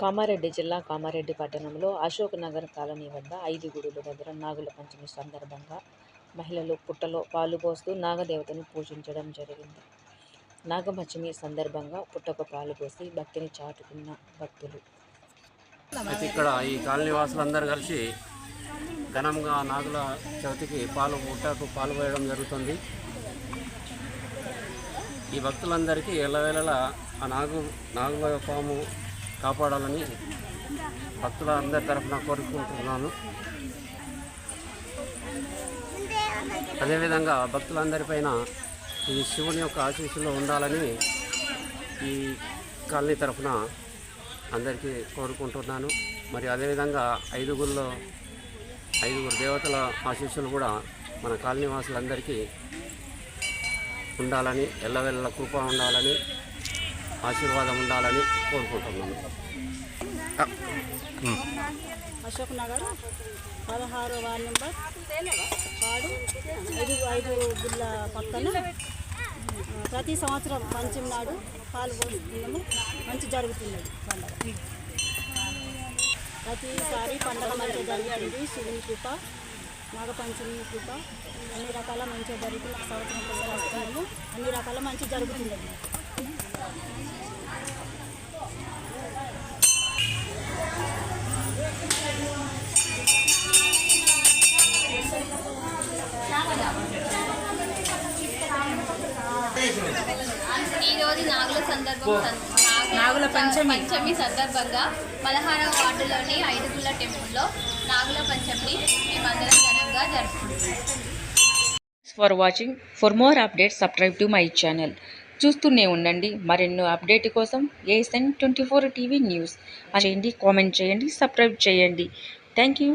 కామారెడ్డి జిల్లా కామారెడ్డి పట్టణంలో అశోక్ నగర్ కాలనీ వద్ద ఐదు గుడుల దగ్గర నాగుల పంచమి సందర్భంగా మహిళలు పుట్టలో పాలు పోస్తూ నాగదేవతను పూజించడం జరిగింది. నాగపంచమి సందర్భంగా పుట్టకు పాలు పోసి భక్తిని చాటుకున్న భక్తులు. ఇక్కడ ఈ కాలనీ వాసులందరూ కలిసి ఘనంగా నాగుల చవితికి పాలు పుట్టకు పాలు పోయడం జరుగుతుంది. ఈ భక్తులందరికీ ఎల్లవేళలా ఆ నాగు నాగు పాము కాపాడాలని భక్తులందరి తరఫున కోరుకుంటున్నాను. అదేవిధంగా భక్తులందరిపైన ఈ శివుని యొక్క ఆశీస్సులో ఉండాలని ఈ కాలనీ తరఫున అందరికీ కోరుకుంటున్నాను. మరి అదేవిధంగా ఐదుగురిలో ఐదుగురు దేవతల ఆశీస్సులు కూడా మన కాలనీవాసులందరికీ ఉండాలని ఎల్లవెల్ల కృప ఉండాలని ఆశీర్వాదం ఉండాలని కోరుకుంటున్నాను అశోక్ నగర్ పదహారు వార్డు నెంబర్ వాడు ఐదు ఐదు గుళ్ళ పక్కన. ప్రతి సంవత్సరం పంచమి నాడు పాలు మంచి జరుగుతున్నది పండుగ ప్రతిసారి పండగ మంచిగా జరుగుతుంది. శివుని కృప నాగపంచమి కృప అన్ని రకాల మంచిగా జరుగుతుంది. సంవత్సరం కోసం అన్ని రకాల మంచి జరుగుతుంది. ఈ రోజు నాగుల సందర్భం నాగుల పంచమి. సందర్భంగా పదహారవ వార్డులోని ఐదుగుల టెంపుల్లో నాగుల పంచమిని మేమందరం ఘనంగా జరుపుకుంటున్నాం. For watching for more updates subscribe to my channel చూస్తూనే ఉండండి. మరెన్నో అప్డేట్ కోసం ASN twenty four TV news చేయండి కామెంట్ చేయండి సబ్స్క్రైబ్ చేయండి. Thank you